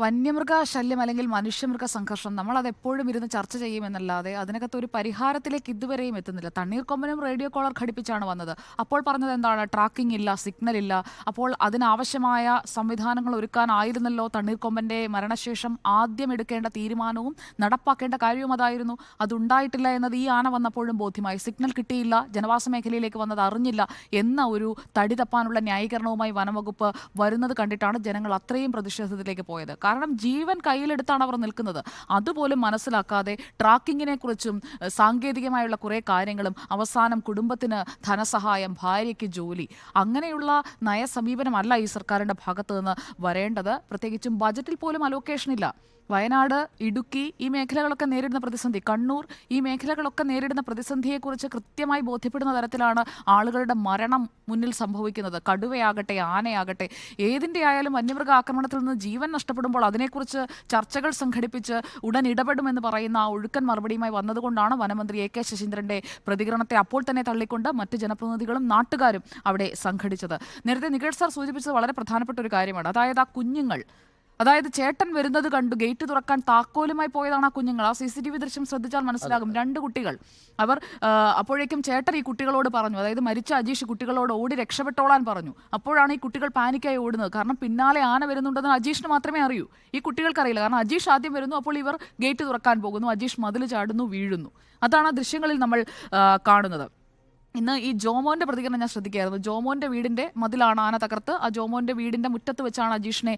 വന്യമൃഗ ശല്യം അല്ലെങ്കിൽ മനുഷ്യമൃഗ സംഘർഷം നമ്മൾ അത് എപ്പോഴും ഇരുന്ന് ചർച്ച ചെയ്യുമെന്നല്ലാതെ അതിനകത്ത് ഒരു പരിഹാരത്തിലേക്ക് ഇതുവരെയും എത്തുന്നില്ല. തണ്ണീർക്കൊമ്പനും റേഡിയോ കോളർ ഘടിപ്പിച്ചാണ് വന്നത്. അപ്പോൾ പറഞ്ഞത് എന്താണ്? ട്രാക്കിംഗ് ഇല്ല സിഗ്നൽ ഇല്ല. അപ്പോൾ അതിനാവശ്യമായ സംവിധാനങ്ങൾ ഒരുക്കാനായിരുന്നല്ലോ തണ്ണീർക്കൊമ്പന്റെ മരണശേഷം ആദ്യം എടുക്കേണ്ട തീരുമാനവും നടപ്പാക്കേണ്ട കാര്യവും അതായിരുന്നു. അതുണ്ടായിട്ടില്ല എന്നത് ഈ ആന വന്നപ്പോഴും ബോധ്യമായി. സിഗ്നൽ കിട്ടിയില്ല ജനവാസ മേഖലയിലേക്ക് വന്നത് അറിഞ്ഞില്ല എന്ന ഒരു തടി തപ്പാനുള്ള ന്യായീകരണവുമായി വനംവകുപ്പ് വരുന്നത് കണ്ടിട്ടാണ് ജനങ്ങൾ അത്രയും പ്രതിഷേധത്തിലേക്ക് പോയത്. കാരണം ജീവൻ കയ്യിലെടുത്താണ് അവർ നിൽക്കുന്നത്. അതുപോലും മനസ്സിലാക്കാതെ ട്രാക്കിങ്ങിനെ കുറിച്ചും സാങ്കേതികമായുള്ള കുറേ കാര്യങ്ങളും അവസാനം കുടുംബത്തിന് ധനസഹായം ഭാര്യയ്ക്ക് ജോലി അങ്ങനെയുള്ള നയസമീപനമല്ല ഈ സർക്കാരിന്റെ ഭാഗത്ത് നിന്ന് വരേണ്ടത്. പ്രത്യേകിച്ചും ബജറ്റിൽ പോലും അലോക്കേഷൻ ഇല്ല. വയനാട് ഇടുക്കി ഈ മേഖലകളൊക്കെ നേരിടുന്ന പ്രതിസന്ധി കണ്ണൂർ ഈ മേഖലകളൊക്കെ നേരിടുന്ന പ്രതിസന്ധിയെക്കുറിച്ച് കൃത്യമായി ബോധ്യപ്പെടുന്ന തരത്തിലാണ് ആളുകളുടെ മരണം മുന്നിൽ സംഭവിക്കുന്നത്. കടുവയാകട്ടെ ആനയാകട്ടെ ഏതിന്റെ ആയാലും വന്യമൃഗ ആക്രമണത്തിൽ നിന്ന് ജീവൻ നഷ്ടപ്പെടുമ്പോൾ അതിനെക്കുറിച്ച് ചർച്ചകൾ സംഘടിപ്പിച്ച് ഉടൻ ഇടപെടുമെന്ന് പറയുന്ന ആ ഒഴുക്കൻ മറുപടിയുമായി വന്നതുകൊണ്ടാണ് വനമന്ത്രി എ കെ ശശീന്ദ്രന്റെ പ്രതികരണത്തെ അപ്പോൾ തന്നെ തള്ളിക്കൊണ്ട് മറ്റ് ജനപ്രതിനിധികളും നാട്ടുകാരും അവിടെ സംഘടിച്ചത്. നേരത്തെ നികേഷ് സാർ സൂചിപ്പിച്ചത് വളരെ പ്രധാനപ്പെട്ട ഒരു കാര്യമാണ്. അതായത് ആ കുഞ്ഞുങ്ങൾ അതായത് ചേട്ടൻ വരുന്നത് കണ്ടു ഗേറ്റ് തുറക്കാൻ താക്കോലുമായി പോയതാണ് ആ കുഞ്ഞുങ്ങൾ. ആ സി സി ടി വി ദൃശ്യം ശ്രദ്ധിച്ചാൽ മനസ്സിലാകും. രണ്ട് കുട്ടികൾ. അവർ അപ്പോഴേക്കും ചേട്ടൻ ഈ കുട്ടികളോട് പറഞ്ഞു അതായത് മരിച്ച അജീഷ് കുട്ടികളോട് ഓടി രക്ഷപ്പെട്ടോളാൻ പറഞ്ഞു. അപ്പോഴാണ് ഈ കുട്ടികൾ പാനിക്കായി ഓടുന്നത്. കാരണം പിന്നാലെ ആന വരുന്നുണ്ടെന്ന് അജീഷിന് മാത്രമേ അറിയൂ. ഈ കുട്ടികൾക്കറിയില്ല. കാരണം അജീഷ് ആദ്യം വരുന്നു അപ്പോൾ ഇവർ ഗേറ്റ് തുറക്കാൻ പോകുന്നു. അജീഷ് മതിൽ ചാടുന്നു വീഴുന്നു. അതാണ് ആ ദൃശ്യങ്ങളിൽ നമ്മൾ കാണുന്നത്. ഇന്ന് ഈ ജോമോന്റെ പ്രതികരണം ഞാൻ ശ്രദ്ധിക്കുകയായിരുന്നു. ജോമോന്റെ വീടിന്റെ മതിലാണ് ആന തകർത്ത്. ആ ജോമോന്റെ വീടിന്റെ മുറ്റത്ത് വെച്ചാണ് അജീഷിനെ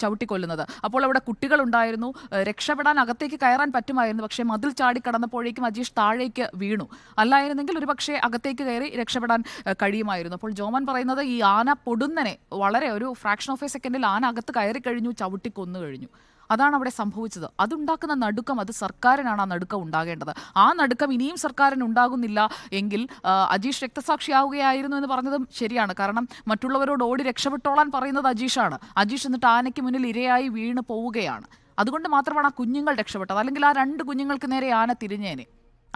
ചവിട്ടിക്കൊല്ലുന്നത്. അപ്പോൾ അവിടെ കുട്ടികൾ ഉണ്ടായിരുന്നു രക്ഷപ്പെടാൻ അകത്തേക്ക് കയറാൻ പറ്റുമായിരുന്നു. പക്ഷേ മതിൽ ചാടി കടന്നപ്പോഴേക്കും അജീഷ് താഴേക്ക് വീണു. അല്ലായിരുന്നെങ്കിൽ ഒരു പക്ഷേ അകത്തേക്ക് കയറി രക്ഷപ്പെടാൻ കഴിയുമായിരുന്നു. അപ്പോൾ ജോമോൻ പറയുന്നത് ഈ ആന പൊടുന്നനെ വളരെ ഒരു ഫ്രാക്ഷൻ ഓഫ് എ സെക്കൻഡിൽ ആന അകത്ത് കയറി കഴിഞ്ഞു ചവിട്ടിക്കൊന്നു കഴിഞ്ഞു അതാണ് അവിടെ സംഭവിച്ചത്. അതുണ്ടാക്കുന്ന നടുക്കം അത് സർക്കാരിനാണ് ആ നടുക്കം ഉണ്ടാകേണ്ടത്. ആ നടുക്കം ഇനിയും സർക്കാരിന് ഉണ്ടാകുന്നില്ല എങ്കിൽ അജീഷ് രക്തസാക്ഷിയാവുകയായിരുന്നു എന്ന് പറഞ്ഞതും ശരിയാണ്. കാരണം മറ്റുള്ളവരോട് ഓടി രക്ഷപ്പെട്ടോളാൻ പറയുന്നത് അജീഷാണ്. അജീഷ് എന്നിട്ട് ആനയ്ക്ക് മുന്നിൽ ഇരയായി വീണ് പോവുകയാണ്. അതുകൊണ്ട് മാത്രമാണ് ആ കുഞ്ഞുങ്ങൾ രക്ഷപ്പെട്ടത്. അല്ലെങ്കിൽ ആ രണ്ട് കുഞ്ഞുങ്ങൾക്ക് നേരെ ആന തിരിഞ്ഞേനെ.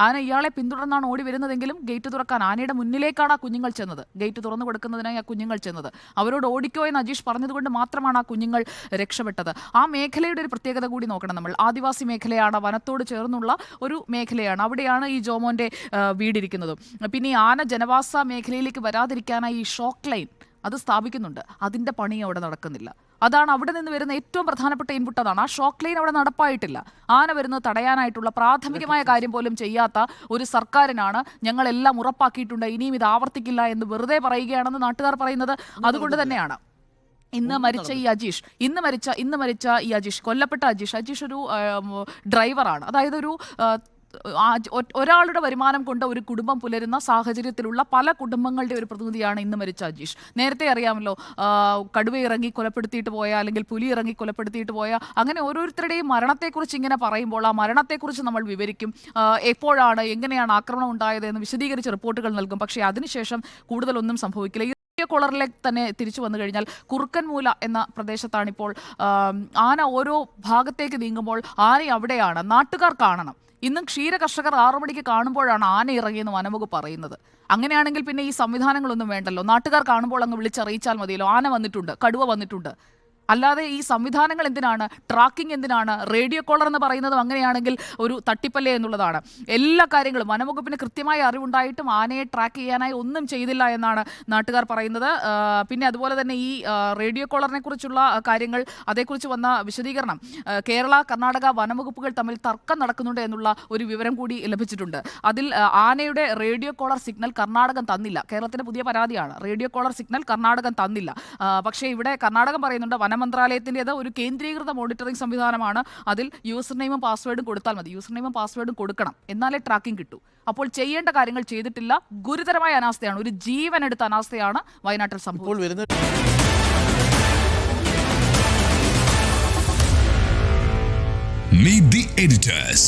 ആന ഇയാളെ പിന്തുടർന്നാണ് ഓടി വരുന്നതെങ്കിലും ഗേറ്റ് തുറക്കാൻ ആനയുടെ മുന്നിലേക്കാണ് ആ കുഞ്ഞുങ്ങൾ ചെന്നത്. ഗേറ്റ് തുറന്നു കൊടുക്കുന്നതിനായി ആ കുഞ്ഞുങ്ങൾ ചെന്നത്. അവരോട് ഓടിക്കോ എന്ന് അജീഷ് പറഞ്ഞതുകൊണ്ട് മാത്രമാണ് ആ കുഞ്ഞുങ്ങൾ രക്ഷപ്പെട്ടത്. ആ മേഖലയുടെ ഒരു പ്രത്യേകത കൂടി നോക്കണം നമ്മൾ. ആദിവാസി മേഖലയാണ് വനത്തോട് ചേർന്നുള്ള ഒരു മേഖലയാണ്. അവിടെയാണ് ഈ ജോമോന്റെ വീടിരിക്കുന്നത്. പിന്നെ ആന ജനവാസ മേഖലയിലേക്ക് വരാതിരിക്കാനായി ഈ ഷോക്ക് ലൈൻ അത് സ്ഥാപിക്കുന്നുണ്ട്. അതിന്റെ പണി അവിടെ നടക്കുന്നില്ല. അതാണ് അവിടെ നിന്ന് വരുന്ന ഏറ്റവും പ്രധാനപ്പെട്ട ഇൻപുട്ട് അതാണ്. ആ ഷോക്ക് ലൈൻ അവിടെ നടപ്പായിട്ടില്ല. ആന വരുന്നത് തടയാനായിട്ടുള്ള പ്രാഥമികമായ കാര്യം പോലും ചെയ്യാത്ത ഒരു സർക്കാരിനാണ് ഞങ്ങളെല്ലാം ഉറപ്പാക്കിയിട്ടുണ്ട്. ഇനിയും ഇത് ആവർത്തിക്കില്ല എന്ന് വെറുതെ പറയുകയാണെന്ന് നാട്ടുകാർ പറയുന്നത് അതുകൊണ്ട് തന്നെയാണ്. ഇന്ന് മരിച്ച ഈ അജീഷ് ഇന്ന് മരിച്ച ഇന്ന് മരിച്ച ഈ അജീഷ് കൊല്ലപ്പെട്ട അജീഷ് അജീഷ് ഒരു ഡ്രൈവറാണ് അതായത് ഒരു ഒരാളുടെ വരുമാനം കൊണ്ട് ഒരു കുടുംബം പുലരുന്ന സാഹചര്യത്തിലുള്ള പല കുടുംബങ്ങളുടെ ഒരു പ്രതിനിധിയാണ് ഇന്ന് മരിച്ച അജീഷ്. നേരത്തെ അറിയാമല്ലോ കടുവ ഇറങ്ങി കൊലപ്പെടുത്തിയിട്ട് പോയ അല്ലെങ്കിൽ പുലി ഇറങ്ങി കൊലപ്പെടുത്തിയിട്ട് പോയ അങ്ങനെ ഓരോരുത്തരുടെയും മരണത്തെക്കുറിച്ച് ഇങ്ങനെ പറയുമ്പോൾ ആ മരണത്തെക്കുറിച്ച് നമ്മൾ വിവരിക്കും. എപ്പോഴാണ് എങ്ങനെയാണ് ആക്രമണം ഉണ്ടായത് എന്ന് വിശദീകരിച്ച് റിപ്പോർട്ടുകൾ നൽകും. പക്ഷേ അതിനുശേഷം കൂടുതലൊന്നും സംഭവിക്കില്ല. കോളറിലേക്ക് തന്നെ തിരിച്ചു വന്നു കഴിഞ്ഞാൽ കുറുക്കൻമൂല എന്ന പ്രദേശത്താണിപ്പോൾ ആന ഓരോ ഭാഗത്തേക്ക് നീങ്ങുമ്പോൾ ആന അവിടെയാണ് നാട്ടുകാർ കാണണം. ഇന്നും ക്ഷീര കർഷകർ ആറു മണിക്ക് കാണുമ്പോഴാണ് ആന ഇറങ്ങിയെന്ന് വനംവകുപ്പ് പറയുന്നത്. അങ്ങനെയാണെങ്കിൽ പിന്നെ ഈ സംവിധാനങ്ങളൊന്നും വേണ്ടല്ലോ. നാട്ടുകാർ കാണുമ്പോൾ അങ്ങ് വിളിച്ചറിയിച്ചാൽ മതിയല്ലോ. ആന വന്നിട്ടുണ്ട് കടുവ വന്നിട്ടുണ്ട്. അല്ലാതെ ഈ സംവിധാനങ്ങൾ എന്തിനാണ്? ട്രാക്കിംഗ് എന്തിനാണ്? റേഡിയോ കോളർ എന്ന് പറയുന്നതും അങ്ങനെയാണെങ്കിൽ ഒരു തട്ടിപ്പല്ലേ എന്നുള്ളതാണ്. എല്ലാ കാര്യങ്ങളും വനംവകുപ്പിന് കൃത്യമായ അറിവുണ്ടായിട്ടും ആനയെ ട്രാക്ക് ചെയ്യാനായി ഒന്നും ചെയ്തില്ല എന്നാണ് നാട്ടുകാർ പറയുന്നത്. പിന്നെ അതുപോലെ തന്നെ ഈ റേഡിയോ കോളറിനെ കുറിച്ചുള്ള കാര്യങ്ങൾ അതേക്കുറിച്ച് വന്ന വിശദീകരണം. കേരള കർണാടക വനംവകുപ്പുകൾ തമ്മിൽ തർക്കം നടക്കുന്നുണ്ട് എന്നുള്ള ഒരു വിവരം കൂടി ലഭിച്ചിട്ടുണ്ട്. അതിൽ ആനയുടെ റേഡിയോ കോളർ സിഗ്നൽ കർണാടകം തന്നില്ല. കേരളത്തിന്റെ പുതിയ പരാതിയാണ്. റേഡിയോ കോളർ സിഗ്നൽ കർണാടകം തന്നില്ല. പക്ഷേ ഇവിടെ കർണാടകം പറയുന്നുണ്ട് വനമന്ത്രാലയത്തിന്റെത് ഒരു കേന്ദ്രീകൃത മോണിറ്ററിംഗ് സംവിധാനമാണ്. അതിൽ യൂസർ നെയിമും പാസ്വേഡും കൊടുത്താൽ മതി. യൂസർ നെയിമും പാസ്വേഡും കൊടുക്കണം. എന്നാലേ ട്രാക്കിംഗ് കിട്ടൂ. അപ്പോൾ ചെയ്യേണ്ട കാര്യങ്ങൾ ചെയ്തിട്ടില്ല. ഗുരുതരമായ അനാസ്ഥയാണ്. ഒരു ജീവൻ എടുത്ത അനാസ്ഥയാണ് വയനാട്ടിൽ സംഭവിച്ചത്. വരുന്ന Meet the editors.